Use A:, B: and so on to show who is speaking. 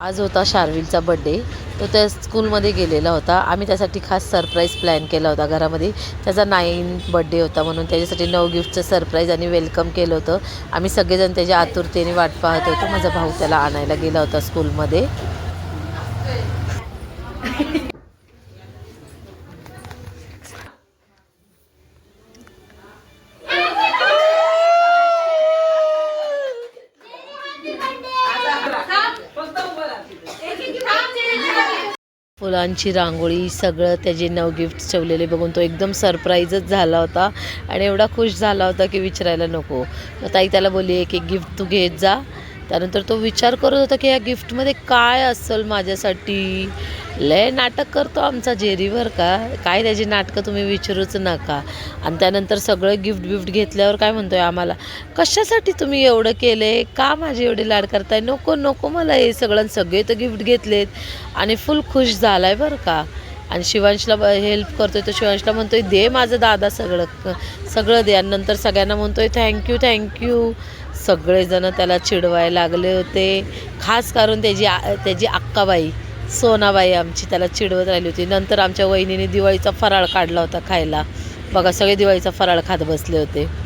A: आज होता शार्विलचा बड्डे तो त्या स्कूलमध्ये गेलेला होता. आम्ही त्यासाठी खास सरप्राईज प्लॅन केला होता घरामध्ये. त्याचा नाईन बड्डे होता म्हणून त्याच्यासाठी नऊ गिफ्टचं सरप्राईज आणि वेलकम केलं होतं. आम्ही सगळेजण त्याच्या आतुरतेने वाट पाहत होतो. माझा भाऊ त्याला आणायला गेला होता स्कूलमध्ये फुलांची रांगोळी सगळं त्याचे नव गिफ्ट ठेवलेले बघून तो एकदम सरप्राईजच झाला होता. आणि एवढा खुश झाला होता की विचारायला नको. मग ताई त्याला बोलली एक एक गिफ्ट तू घेत जा. त्यानंतर तो विचार करत होता की या गिफ्टमध्ये काय असेल माझ्यासाठी? लय नाटक करतो आमचा जेरीवर का? काय त्याची नाटकं तुम्ही विचारूच नका. आणि त्यानंतर सगळं गिफ्ट बिफ्ट घेतल्यावर काय म्हणतोय आम्हाला? कशासाठी तुम्ही एवढं केले का माझे एवढे लाड करताय? नको नको मला हे सगळं. सगळे तर गिफ्ट घेतलेत. आणि फुल खुश झाला आहे बरं का? आणि शिवांशला हेल्प करतोय तर शिवांशला म्हणतोय दे माझं दादा सगळं सगळं दे. आणि नंतर सगळ्यांना म्हणतोय थँक्यू थँक्यू सगळेजण त्याला चिडवायला लागले होते. खास करून त्याची आ- त्याची अक्काबाई सोनाबाई आमची त्याला चिडवत राहिली होती. नंतर आमच्या वहिनीने दिवाळीचा फराळ काढला होता खायला. बघा सगळे दिवाळीचा फराळ खात बसले होते.